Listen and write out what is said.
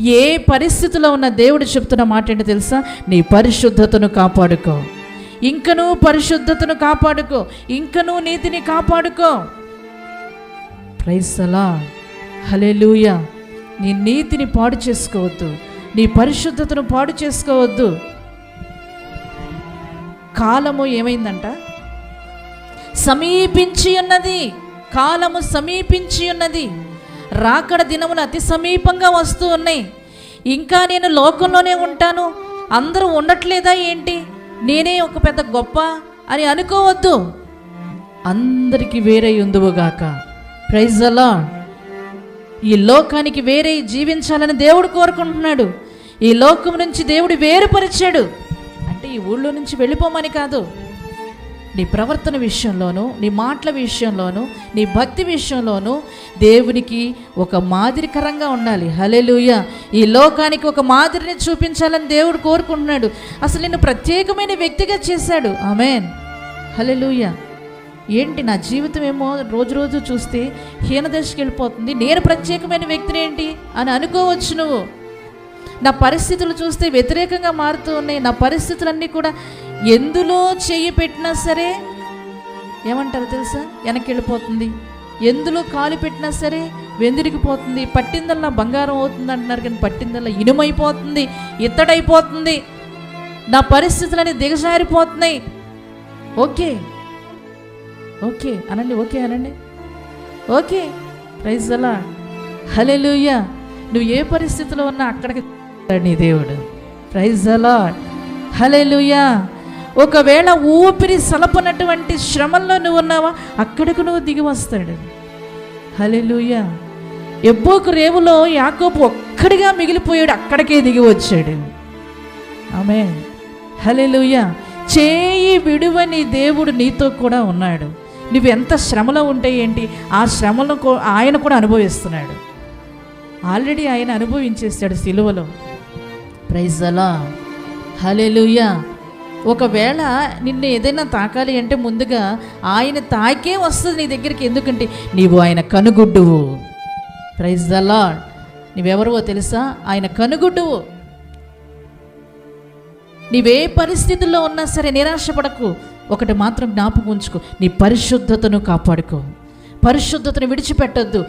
ఏ పరిస్థితిలో ఉన్న దేవుడు చెప్తున్న మాట ఏంటో తెలుసా? నీ పరిశుద్ధతను కాపాడుకో. ఇంకనూ పరిశుద్ధతను కాపాడుకో. ఇంకనూ నీతిని కాపాడుకో. ప్రైసలా హలెలూయ నీ నీతిని పాడు చేసుకోవద్దు. నీ పరిశుద్ధతను పాడు చేసుకోవద్దు. కాలము ఏమైందంట? సమీపించి ఉన్నది. కాలము సమీపించి ఉన్నది. రాకడ దినములు అతి సమీపంగా వస్తూ ఉన్నాయి. ఇంకా నేను లోకంలోనే ఉంటాను. అందరూ ఉండట్లేదా ఏంటి? నేనే ఒక పెద్ద గొప్ప అని అనుకోవద్దు. అందరికీ వేరే ఉందువుగాక ప్రైజ్ అలా ఈ లోకానికి వేరే జీవించాలని దేవుడు కోరుకుంటున్నాడు. ఈ లోకం నుంచి దేవుడు వేరుపరిచాడు. అంటే ఈ ఊళ్ళో నుంచి వెళ్ళిపోమని కాదు. నీ ప్రవర్తన విషయంలోనూ నీ మాటల విషయంలోనూ నీ భక్తి విషయంలోనూ దేవునికి ఒక మాదిరికరంగా ఉండాలి. హలెలుయ ఈ లోకానికి ఒక మాదిరిని చూపించాలని దేవుడు కోరుకుంటున్నాడు. అసలు నిన్ను ప్రత్యేకమైన వ్యక్తిగా చేశాడు. ఆమెన్. హలెలుయ ఏంటి నా జీవితం ఏమో రోజు రోజు చూస్తే హీనదశకి వెళ్ళిపోతుంది. నేను ప్రత్యేకమైన వ్యక్తిని ఏంటి అని అనుకోవచ్చు నువ్వు. నా పరిస్థితులు చూస్తే వ్యతిరేకంగా మారుతూ ఉన్నాయి. నా పరిస్థితులన్నీ కూడా ఎందులో చెయ్యి పెట్టినా సరే ఏమంటారు తెలుసా? వెనక్కి వెళ్ళిపోతుంది ఎందులో కాలు పెట్టినా సరే వెందిరిగిపోతుంది. పట్టిందల్లా బంగారం అవుతుంది అంటున్నారు కానీ పట్టిందల్లా ఇనుమైపోతుంది ఇత్తడైపోతుంది. నా పరిస్థితులన్నీ దిగజారిపోతున్నాయి. ఓకే. ఓకే. అనండి ఓకే అనండి. ఓకే. ప్రైజ్ అలా హలెలుయ్య నువ్వు ఏ పరిస్థితిలో ఉన్నా అక్కడికి నీ దేవుడు. ప్రైజ్ అలా హలెలుయ్యా ఒకవేళ ఊపిరి సలపనటువంటి శ్రమంలో నువ్వు ఉన్నావా అక్కడికి నువ్వు దిగి వస్తాడు. హలెలుయ ఎబ్బోకు రేవులో యాకోబు ఒక్కడిగా మిగిలిపోయాడు అక్కడికే దిగి వచ్చాడు. ఆమె హలెలుయ చేయి విడువని దేవుడు నీతో కూడా ఉన్నాడు. నువ్వు ఎంత శ్రమలో ఉంటే ఏంటి ఆ శ్రమను ఆయన కూడా అనుభవిస్తున్నాడు. ఆల్రెడీ ఆయన అనుభవించేస్తాడు సిలువలో. ప్రైజ్ అలా హలెలుయా ఒకవేళ నిన్ను ఏదైనా తాకాలి అంటే ముందుగా ఆయన తాకే వస్తుంది నీ దగ్గరికి ఎందుకంటే నీవు ఆయన కనుగుడ్డువు. ప్రైజ్ అలా నీవెవరువో తెలుసా? ఆయన కనుగుడ్డువు. నీవే పరిస్థితుల్లో ఉన్నా సరే నిరాశపడకు. ఒకటి మాత్రం జ్ఞాపకం ఉంచుకో. నీ పరిశుద్ధతను కాపాడుకో. పరిశుద్ధతను విడిచిపెట్టొద్దు.